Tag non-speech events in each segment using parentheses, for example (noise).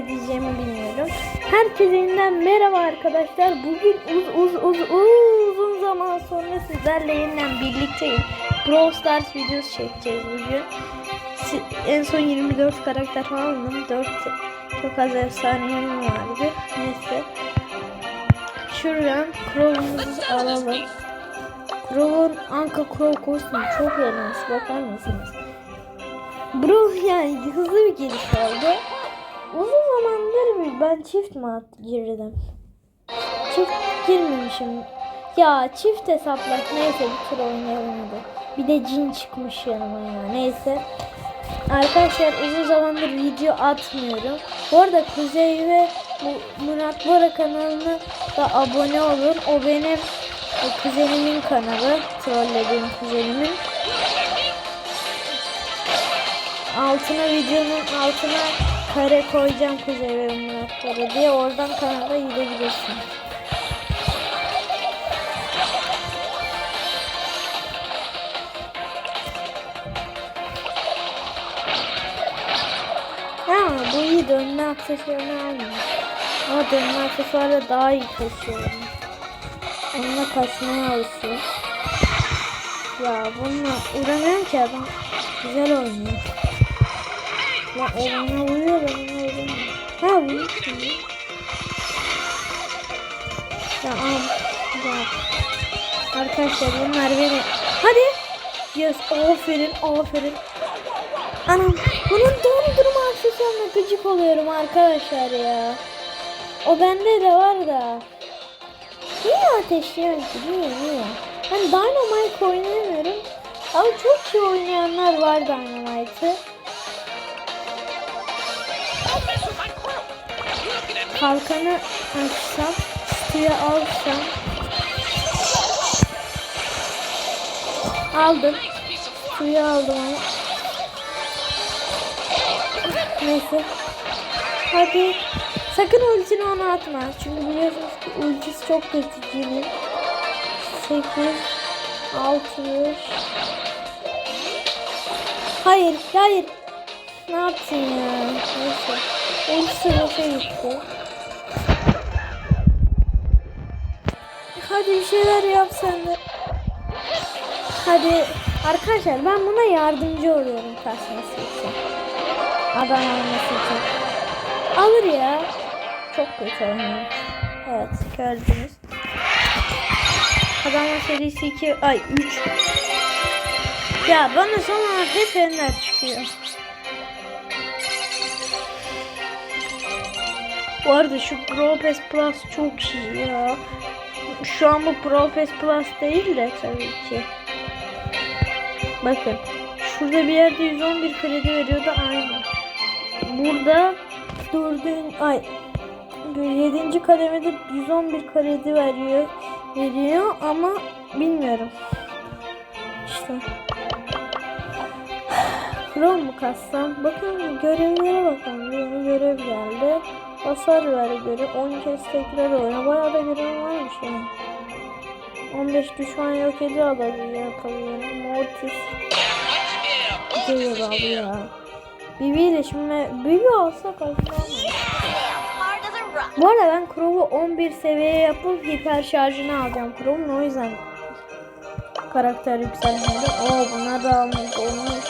ne bilmiyorum. Herkese yeniden merhaba arkadaşlar. Bugün uz uz uz uzun zaman sonra sizlerle yeniden birlikteyim. Brawl Stars videosu çekeceğiz bugün. En son 24 karakter aldım. 4 çok az efsanelerim vardı. Neyse. Şuradan Crow'umuzu alalım. Crow'un Anka Crow kostümü çok eğlenmiş. Bakar mısınız? Bro yani hızlı bir giriş oldu. Uzun zamandır ben çift mi girdim? Çift girmemişim. Ya çift hesaplak neyse bir tur oynayalım. Bir de cin çıkmış yanıma ya neyse. Arkadaşlar uzun zamandır video atmıyorum. Bu arada Kuzey ve Murat Bora kanalına da abone olun. O benim e, kuzenimin kanalı. Trollediğim kuzenimin. altına videonun altına kare koyacağım Kuzey ve Muratları diye oradan kanala gidebilirsin. Ha bu iyi dönme aksesuarını almıyor. Ama dönme aksesuarı daha iyi koşuyor. Onunla kaçmaya alışıyor. Ya bununla uğramıyorum ki adam güzel oynuyor. Ya ona vuruyor ben ona vuramıyorum. Ha vuruyor şimdi. Ya am. Ya. Arkadaşlar bunlar beni. Hadi. Yes aferin aferin. Anam bunun dondurma aksesuarına gıcık oluyorum arkadaşlar ya. O bende de var da. Niye ateşliyorum ki? Niye niye? Ben Dynamite oynayamıyorum. Ama çok iyi oynayanlar var Dynamite'ı. Kalkanı açsam, suya alsam. Aldım. Suyu aldım ama. Neyse. Hadi. Sakın ultini ona atma. Çünkü biliyorsunuz ki ultisi çok kötü Jin'in. 8 6 Hayır, hayır. Ne yaptın ya? Neyse. Ultisi boşa gitti. Hadi bir şeyler yap sen de. Hadi. Arkadaşlar ben buna yardımcı oluyorum kasması için. Adam alması için. Alır ya. Çok kötü oynuyor. Evet gördünüz. Adamlar serisi 2 ay 3. Ya bana sonra hep ender çıkıyor. Bu arada şu Pro Pass Plus çok iyi ya. Şu an bu Pro Pass Plus değil de tabii ki. Bakın. Şurada bir yerde 111 kredi veriyordu aynı. Burada dördün ay 7. kademede 111 kredi veriyor veriyor ama bilmiyorum. İşte. (sighs) Chrome mu kassam? Bakın görevlere bakalım. Yeni görev geldi. Hasar ver görev. 10 kez tekrar oyna. Bayağı da görev varmış yani. 15 düşman yok ediyor alabiliyor yapabiliyor. Mortis. Geliyor abi ya. Bibi ile şimdi Bibi alsak aslında Bu arada ben Chrome'u 11 seviye yapıp hiper şarjını alacağım Chrome'un o yüzden karakter yükselmedi. Oo bunlar da almış olmuş.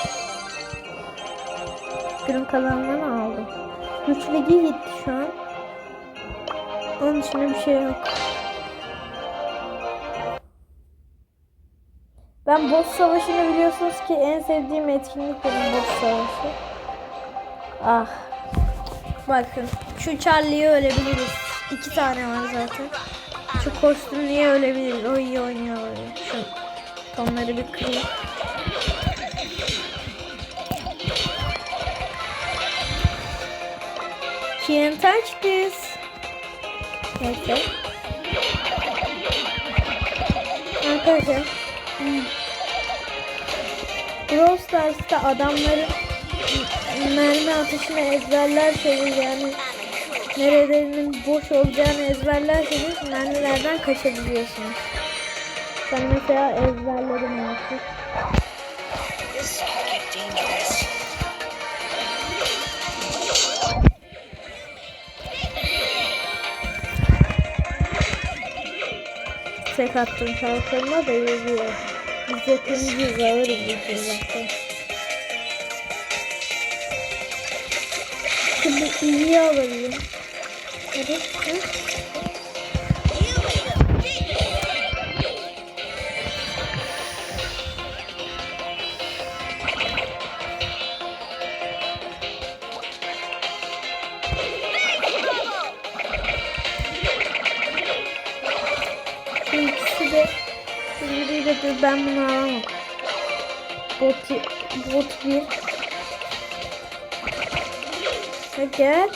Günün kalanından aldım. Güç ligi gitti şu an. Onun dışında bir şey yok. Ben boss savaşını biliyorsunuz ki en sevdiğim etkinlik benim boss savaşı. Ah. Bakın şu Charlie'yi ölebiliriz. İki tane var zaten. Şu kostümlüye ölebiliriz. O iyi oynuyor. Şu tonları bir kırayım. Can't touch this. Neyse. Arkadaşlar. hmm. Brawl Stars'ta adamların mermi atışını ezberlerseniz yani nerelerinin boş olacağını ezberlerseniz mermilerden kaçabiliyorsunuz. Ben mesela ezberledim artık. Tek attım kalkanına da yazıyor. Biz hepimiz alırız bu. Şimdi iyi alayım. Hadi. Şu ikisi de birbiriyle dur ben bunu alamam. Bot, bot bir. Ha gel.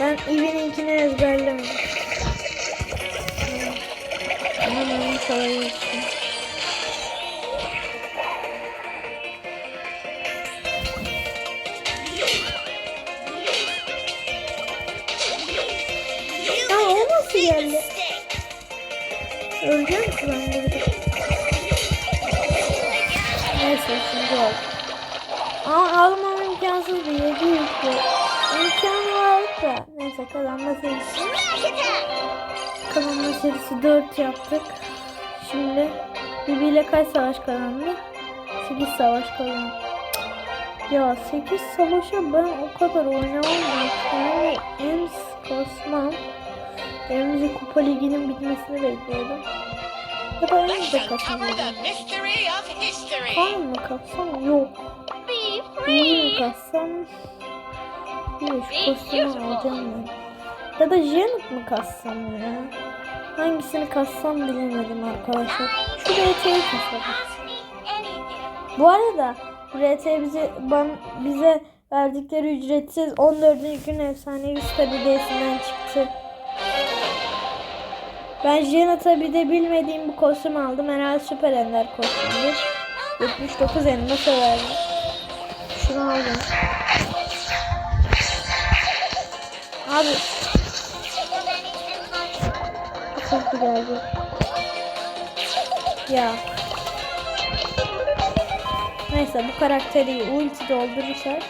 Ben Eve'ninkini ezberlemedim. Ama ben çalabilirsin. Ya Oldu. Ama almam imkansız bir yedi yüklü. İmkanı var da. Neyse kazanma serisi. Kazanma serisi 4 yaptık. Şimdi Bibi ile kaç savaş kazandı? 8 savaş kazandı. Ya 8 savaşa ben o kadar oynamam. Yani Ems kasmam. Emzi Kupa Ligi'nin bitmesini bekliyordum. Ya da history. Kan mı kassam? Yok. Neyi kassam? Yok kostümü alacağım ben. Ya da Janet mı kassam ya? Hangisini kassam bilemedim arkadaşlar. Şu RT'yi kasalım. Bu arada RT bize, ban, bize verdikleri ücretsiz 14. gün efsanevi stabilitesinden çıktı. Ben Janet'a bir de bilmediğim bu kostüm aldım. Herhalde süper ender kostümdür. 79 elma verdim. Şunu aldım. Abi çok geldi. Ya. Neyse bu karakteri ulti doldurursak.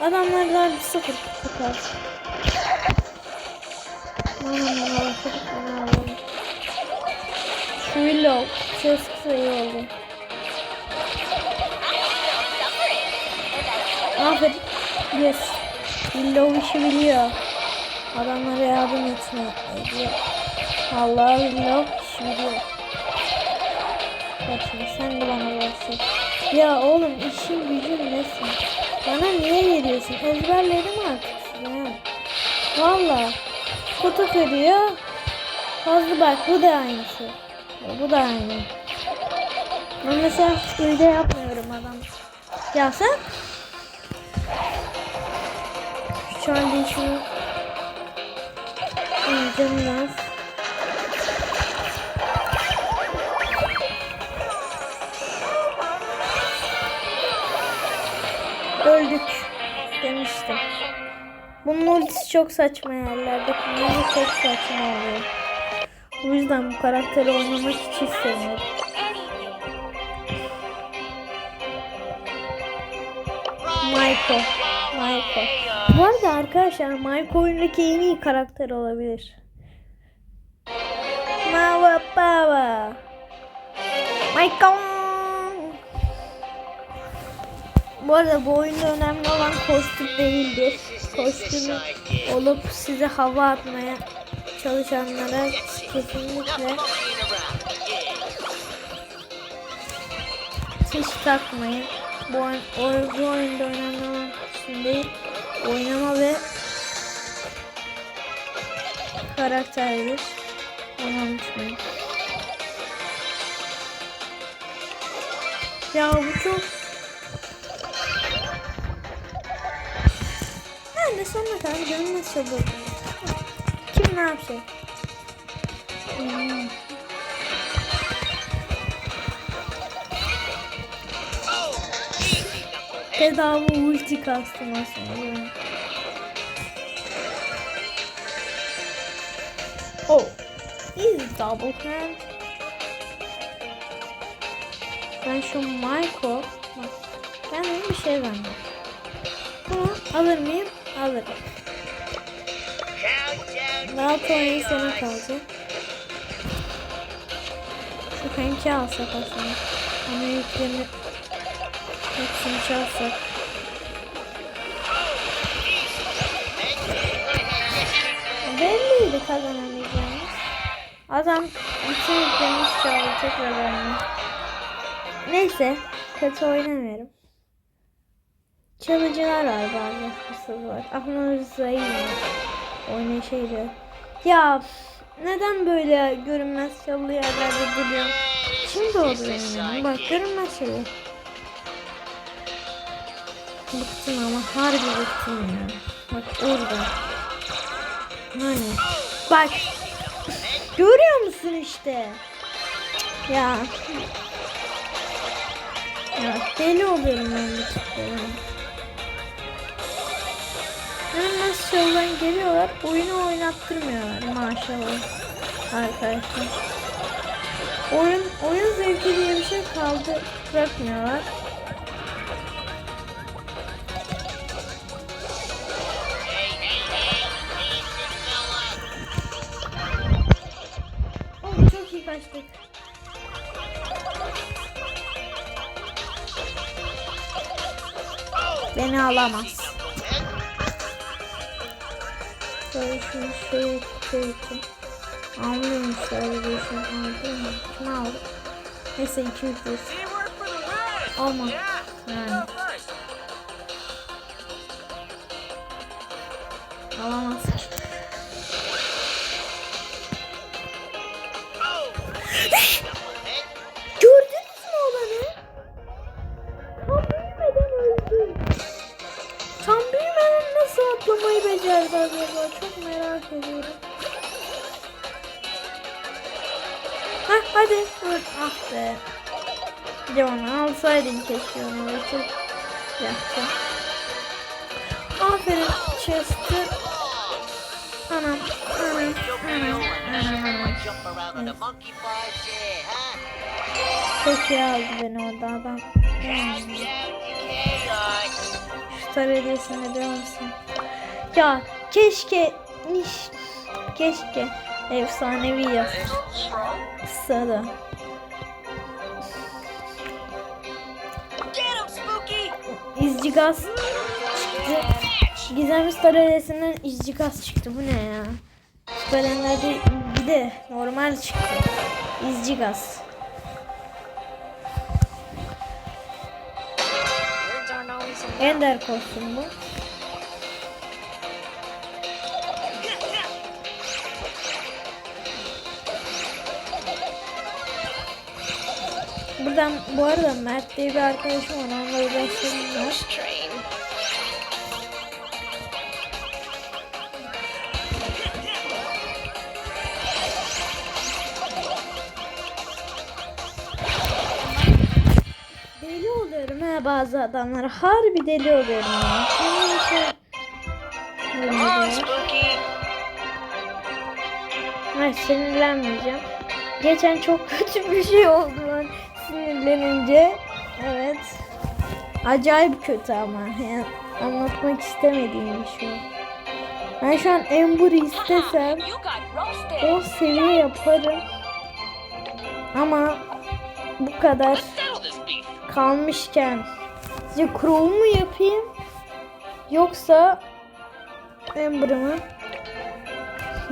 Adamlardan sıfır tutar. Willow ses kısa iyi oldu. Aferin. Yes. Willow işi biliyor. Adamlara yardım etme ediyor. Allah Willow işi biliyor. Bak şimdi sen de bana versin. Ya oğlum işin gücün nesin? Bana niye veriyorsun? Ezberledim artık size. Valla. Kutu kırıyor. Fazla bak bu da aynısı. Bu da aynı. Ben mesela öyle yapmıyorum adam. Ya? Şu an değişiyor. Canım az. Öldük. Bunun ultisi çok saçma yerlerde kullanımı çok saçma oluyor. O yüzden bu karakteri oynamak hiç istemiyorum. Maiko. Maiko. Bu arada arkadaşlar Maiko oyundaki en iyi karakter olabilir. Mawa Pawa. Maiko. Bu arada bu oyunda önemli olan kostüm değildir. Kostümü olup size hava atmaya çalışanlara kesinlikle hiç takmayın. Bu, oyun, bu oyunda kostüm değil. Oynama ve karakterdir. Onu unutmayın. Ya bu çok Ben de sonuna kadar canım nasıl buldum. Kim ne yapacak? Hmm. Bedava ulti kastım aslında. Oh. Easy double hand. Ben şu Michael ben bir şey vermem. Bunu alır mıyım? Alırım. Rahat oynayın sana kalacak. Şu penki alsak aslında. Ama yüklerini hepsini çalsak. Belliydi kazanamayacağımız. Adam bütün yüklerimiz çaldı tekrar oynuyor. Neyse kötü oynamıyorum. Çalıcılar var bazen hırsız var. Aklımda zayıf oynayışıydı. Ya neden böyle görünmez çalı yerlerde duruyorum? Şimdi oldu benim. Bak görünmez çalı. Bıktım ama harbi bıktım ya. Bak orada. Hani. Bak. Görüyor musun işte? Ya. Ya deli oluyorum ben bu. Hemen şovdan geliyorlar, oyunu oynattırmıyorlar maşallah arkadaşlar. Oyun, oyun zevki diye bir şey kaldı bırakmıyorlar. Çok iyi kaçtık. Beni alamaz. Şöyle şunu şöyle koyayım. Almıyorum şöyle bir şey aldım? Şunu aldım. Neyse 200 lira. Olmaz. Hadi vur. Ah be. Bir de onu alsaydın keşke onu. Çok yaptım. Aferin Chester. Anam. Anam. Anam. Anam. Çok iyi aldı beni orada adam. Hmm. Şu taradesine dönsün. Ya keşke niş keşke efsanevi yazsa Spooky! İzci gaz çıktı. Gizemli taradesinden izci gaz çıktı. Bu ne ya? Süperenlerde bir de normal çıktı. İzci gaz. Ender kostüm Buradan bu arada Mert diye bir arkadaşım var. Onunla. Train. Deli oluyorum ha bazı adamlara. Harbi deli oluyorum ya. Hayır sinirlenmeyeceğim. Geçen çok kötü bir şey oldu ben sinirlenince. Evet. Acayip kötü ama. Yani anlatmak istemediğim bir şey. Ben şu an Amber'ı istesem o seviye yaparım. Ama bu kadar kalmışken size Crow mu yapayım yoksa Amber'ı mı?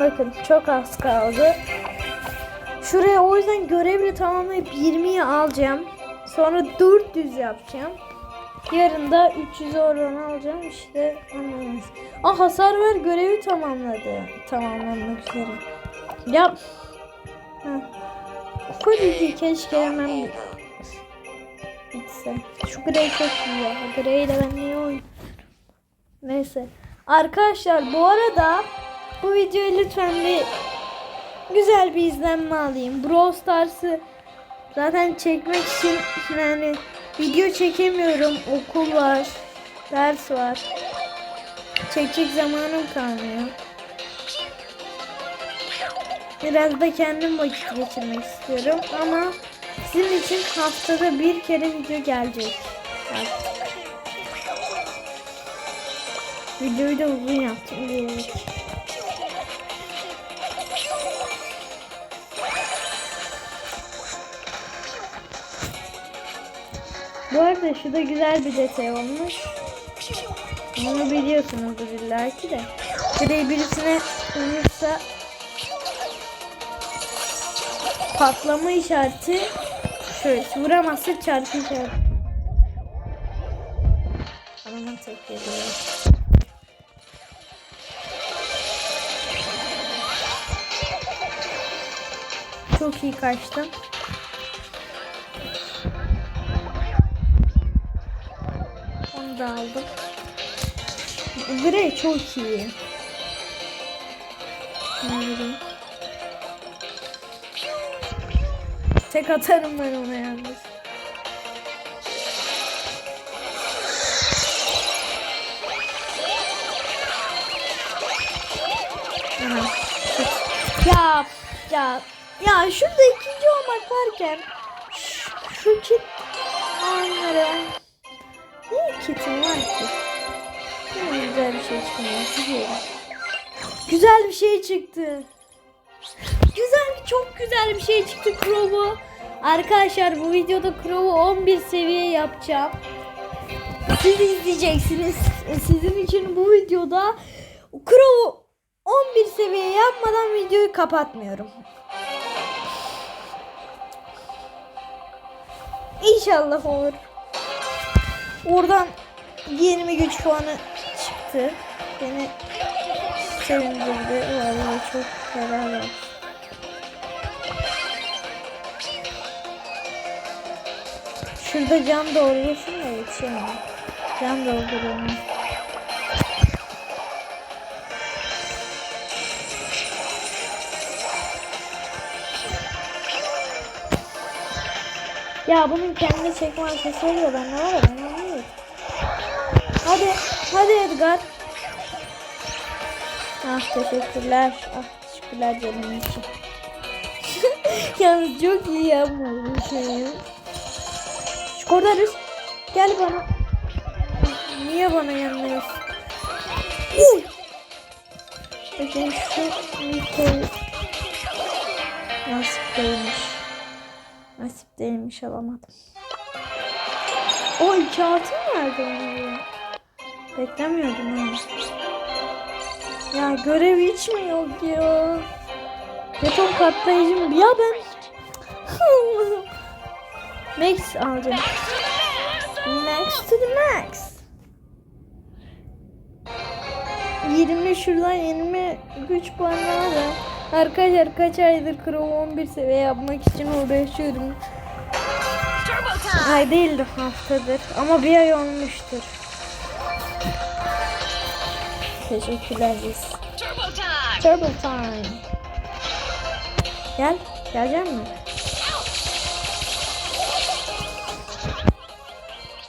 Bakın çok az kaldı. Şuraya o yüzden görevli tamamlayıp 20'yi alacağım. Sonra 400 yapacağım. Yarın da 300 oran alacağım işte anladınız. Ah hasar ver görevi tamamladı. Tamamlanmak üzere. Yap. Hadi keşke hemen bitse. Şu Grey çok iyi ya. Grey ile ben niye oynuyorum? Neyse. Arkadaşlar bu arada bu videoyu lütfen bir güzel bir izlenme alayım. Brawl Stars'ı zaten çekmek için yani video çekemiyorum. Okul var. Ders var. Çekecek zamanım kalmıyor. Biraz da kendim vakit geçirmek istiyorum ama sizin için haftada bir kere video gelecek. Artık. Videoyu da uzun yaptım diyerek. Bu arada şu da güzel bir detay olmuş. Bunu biliyorsunuzdur illaki de. Gray birisine vurursa patlama işareti şöyle vuramazsa çarpı işareti. Adamın tek geliyor. Çok iyi kaçtım. Da aldım. Grey çok iyi. Ne bileyim. Tek atarım ben ona yalnız. Ya ya ya şurada ikinci olmak varken şu, şu kit onlara kitim var ki? Güzel bir şey çıkmıyor. Güzel bir şey çıktı. Güzel, çok güzel bir şey çıktı Crow'u. Arkadaşlar bu videoda Crow'u 11 seviye yapacağım. Siz izleyeceksiniz. E, Sizin için bu videoda Crow'u 11 seviye yapmadan videoyu kapatmıyorum. İnşallah olur. Oradan 20 güç puanı çıktı. Beni sevindirdi. Vallahi çok helal olsun. Şurada cam dolduruyorsun da yetişemiyorum. Cam dolduruyorum. Ya bunun kendi çekme sesi oluyor ben ne var ya. Hadi Edgar. Ah teşekkürler. Ah teşekkürler canım için. (laughs) Yalnız çok iyi yapmadım şeyi. Skordarız. Gel bana. Niye bana? Uy. Peki şu ülkeyi nasip değilmiş. Nasip değilmiş alamadım. O iki altın nerede? Beklemiyordum ha. Ya görev hiç mi yok ya? Beton katlayıcım ya ben (laughs) Max alacağım. Max to the max. 20 şuradan 20 güç puanı alacağım. Arkadaşlar kaç aydır Crow 11 seviye yapmak için uğraşıyorum. Ay değildi haftadır ama bir ay olmuştur. Teşekkürler biz. Turbo time! Turbo time. Gel. Gelecek mi?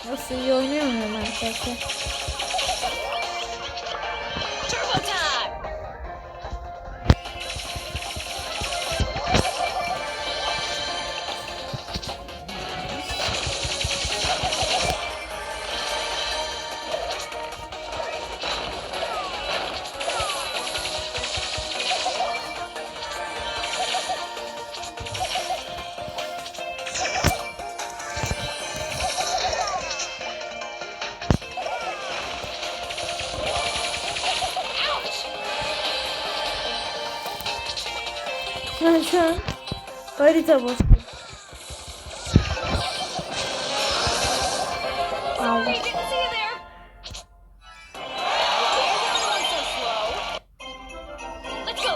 Nasıl iyi oynuyor muyum arkadaşlar?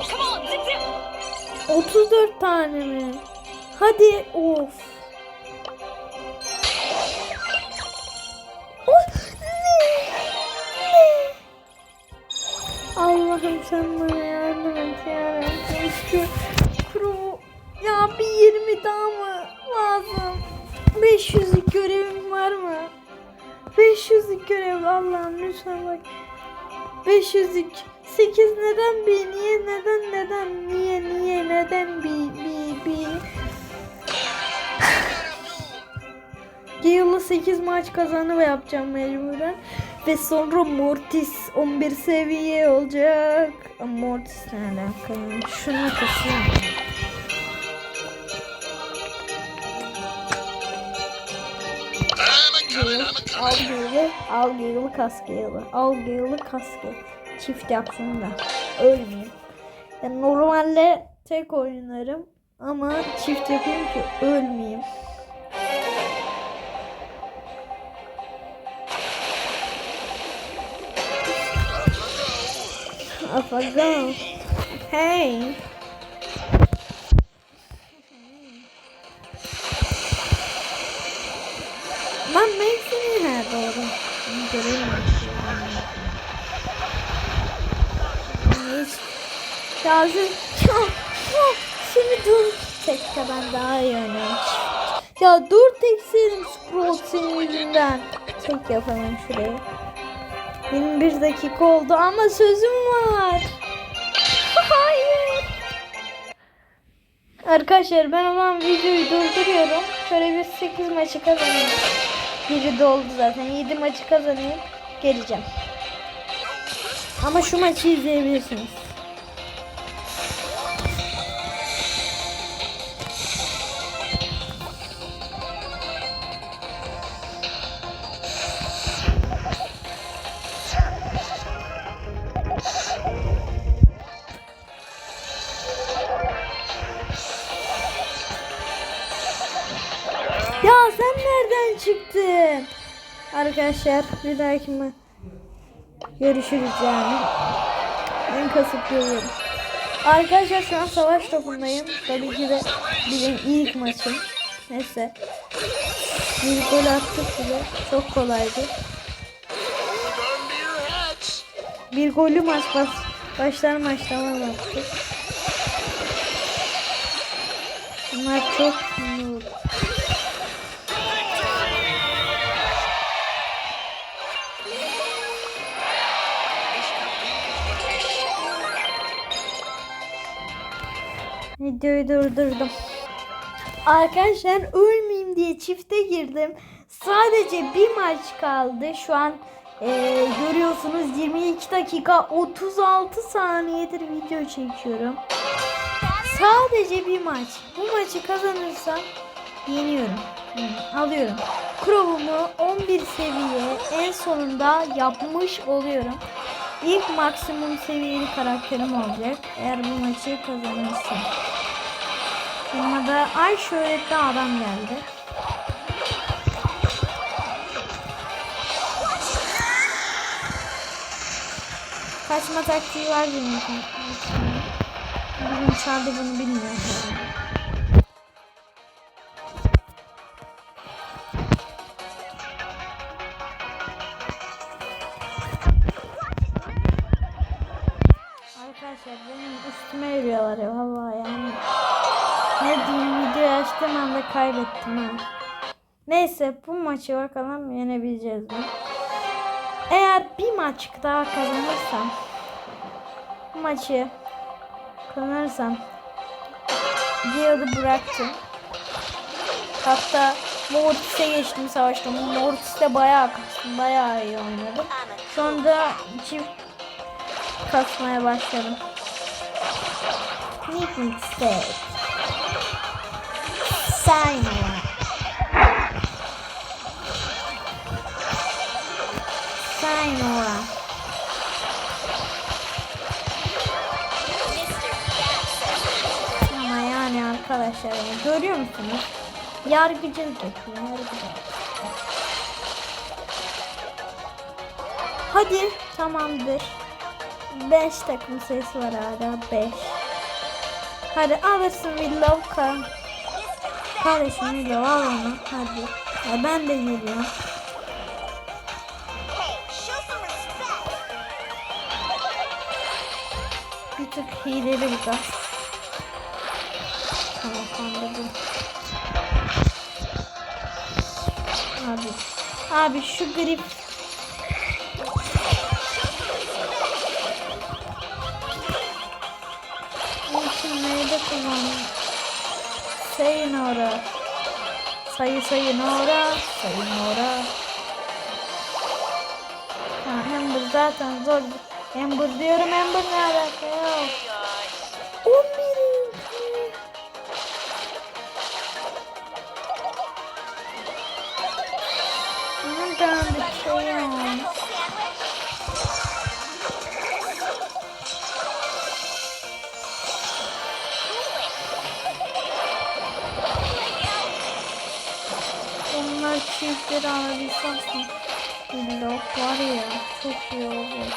Come on, zip zip! 34 tane mi? Hadi of. Oh? Allah'ım sen bana yardım et yarabbim. Şu daha mı lazım? 500'lük görevim var mı? 500'lük görev Allah'ım lütfen bak. 500'lük 8 neden bir niye neden neden niye niye neden bir bir bir (laughs) Gale'la 8 maç kazanı ve yapacağım mecburen. Ve sonra Mortis 11 seviye olacak. Mortis ne alaka ya? Şunu kasayım. I'm a Gale, Al Gale'ı, Al Gale'ı Kas Gale'ı, Al Gale'ı Kas Gale. Çift yapsın da ölmeyeyim. Yani normalde tek oynarım ama çift yapayım ki ölmeyeyim. Afago. Hey. Göremiyorum. Hiç. Lazım. Şimdi dur. Tekte ben daha iyi oynuyorum. Ya dur tek serim scroll senin yüzünden. Tek yapamam şurayı. 21 dakika oldu ama sözüm var. Hayır. Arkadaşlar ben o zaman videoyu durduruyorum. Şöyle bir 8 maçı kazanayım. Biri doldu zaten. 7 maçı kazanayım. Geleceğim. Ama şu maçı izleyebilirsiniz. Arkadaşlar bir dahaki mi? Görüşürüz yani. Ben kasıp geliyorum. Arkadaşlar şu an savaş topundayım. Tabii ki de bizim ilk maçım. Neyse. Bir gol attık bile. Çok kolaydı. Bir golü maç bas başlar maçlamaz attık. Bunlar çok Videoyu durdurdum. Arkadaşlar ölmeyeyim diye çifte girdim. Sadece bir maç kaldı. Şu an eee, görüyorsunuz 22 dakika 36 saniyedir video çekiyorum. Sadece bir maç. Bu maçı kazanırsam yeniyorum. Alıyorum. Crow'umu 11 seviye en sonunda yapmış oluyorum. İlk maksimum seviyeli karakterim olacak. Eğer bu maçı kazanırsam. Yanıma da ay şöhretli adam geldi. Kaçma taktiği var benim. Bizim Charlie bunu bilmiyor. Arkadaşlar benim üstüme yürüyorlar ya vallahi yani. Ne diyeyim videoyu açtığım anda kaybettim ha. Neyse bu maçı bakalım yenebileceğiz mi? Eğer bir maç daha kazanırsam bu maçı kazanırsam Gale'ı bıraktım. Hatta Mortis'e geçtim savaşta. Mortis'te bayağı kastım. Bayağı iyi oynadım. Şu anda çift kasmaya başladım. Meet me steak. Sayma. Ama yani arkadaşlar görüyor musunuz? Yargıcılık yapıyor. Hadi tamamdır. 5 takım sayısı var hala 5. Hadi alırsın Willow Kardeşim Willow al onu hadi. Ya ben de geliyorum. Bir tık hileli bu da. Tamam kandırdım. Abi. Abi şu grip Sayı sayın ora. Sayın ora. Ha, Amber zaten zor. Amber diyorum Amber ne alaka ya? 11. takipçilikleri alabilsem Vlog var ya çok iyi olur.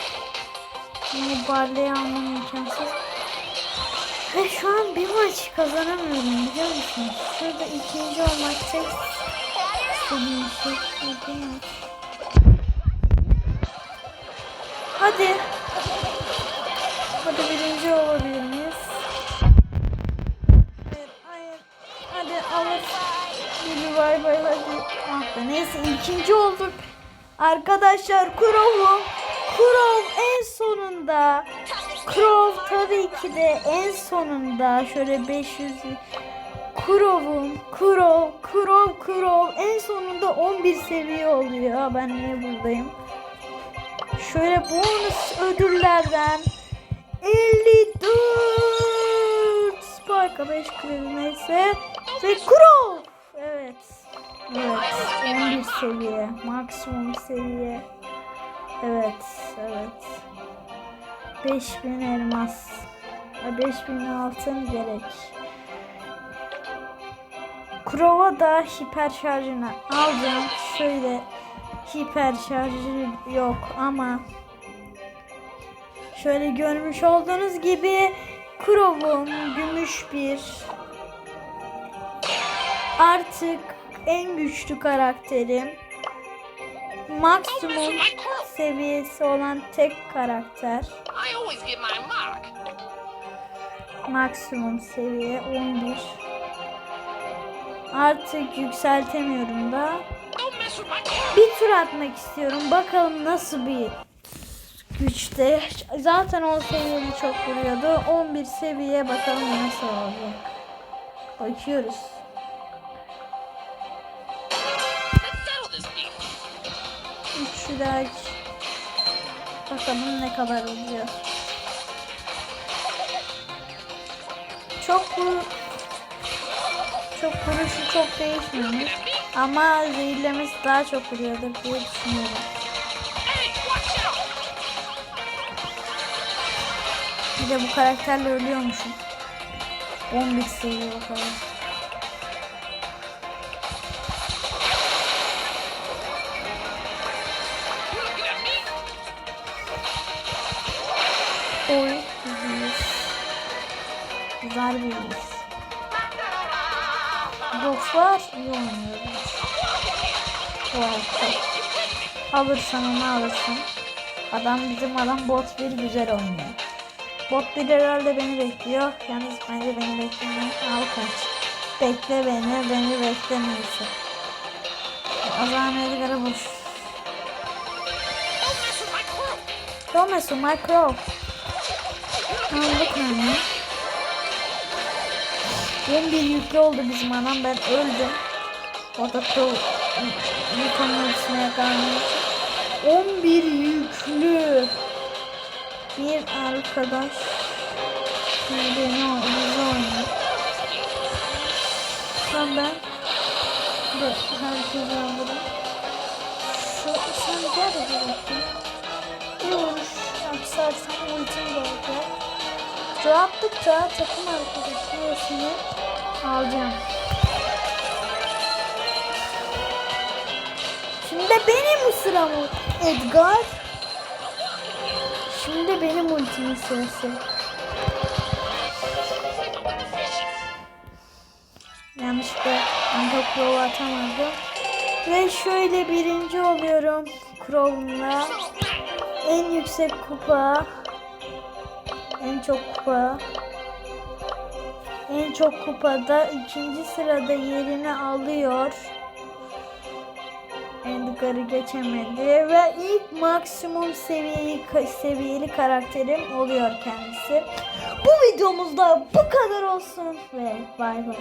Bunu barley almam imkansız. Ve şu an bir maç kazanamıyorum biliyor musunuz? Şurada ikinci olmak tek istediğim şey? Hadi. Hadi birinci olabilir Be neyse ikinci olduk. Arkadaşlar Kurov'u Kurov en sonunda Kurov tabii ki de en sonunda şöyle 500 Kurov'um Kurov Kurov Kurov en sonunda 11 seviye oluyor. Ben niye buradayım? Şöyle bonus ödüllerden 54 Spark'a 5 kredi neyse ve Kurov evet evet 11 seviye. Maksimum seviye. Evet evet. 5000 elmas. Ay, 5000 altın gerek. Kurova da hiper şarjını alacağım. Şöyle hiper şarjı yok ama Şöyle görmüş olduğunuz gibi Kurov'um gümüş bir artık en güçlü karakterim. Maksimum seviyesi olan tek karakter. Maksimum seviye 11. Artık yükseltemiyorum da. Bir tur atmak istiyorum. Bakalım nasıl bir güçte. Zaten 10 seviyeli çok vuruyordu. 11 seviye bakalım nasıl olacak. Bakıyoruz. Aç. Bakalım ne kadar oluyor. Çok vur çok vuruşu çok değişmemiş. Ama zehirlemesi daha çok vuruyordur diye düşünüyorum. Bir de bu karakterle ölüyormuşum. 11 seviye o Oy. Güzel bir iyiyiz. Bosslar iyi oynuyoruz. Bu hayatta. Alırsan onu alırsın. Adam bizim adam bot bir güzel oynuyor. Bot bir herhalde beni bekliyor. Yalnız bence beni bekleme. Al kaç. Bekle beni, beni beklemeyesi. O zaman Edgar'a boş. Don't mess with my crow. Aldık onu. 11 yüklü oldu bizim adam. Ben öldüm. O da crow Nikon'un ölçüsüne yakalanmak için. 11 yüklü. Bir arkadaş. Şimdi ne oldu? Bizi oynuyor. Sen ben. Dur. Herkese alırım. Şu, sen gel de bir bakayım. Bir vuruş aksarsam ultim de olacak. Rahatlıkça takım arkadaşının resmini alacağım. Şimdi benim sıram Edgar. Şimdi benim ultimin sırası. Yanlışlıkla Anka Crow'u atamadım. Ve şöyle birinci oluyorum Crow'umla. En yüksek kupa. En çok kupa. En çok kupada ikinci sırada yerini alıyor. Edgar'ı geçemedi ve ilk maksimum seviyeyi seviyeli karakterim oluyor kendisi. Bu videomuzda bu kadar olsun ve bay bay.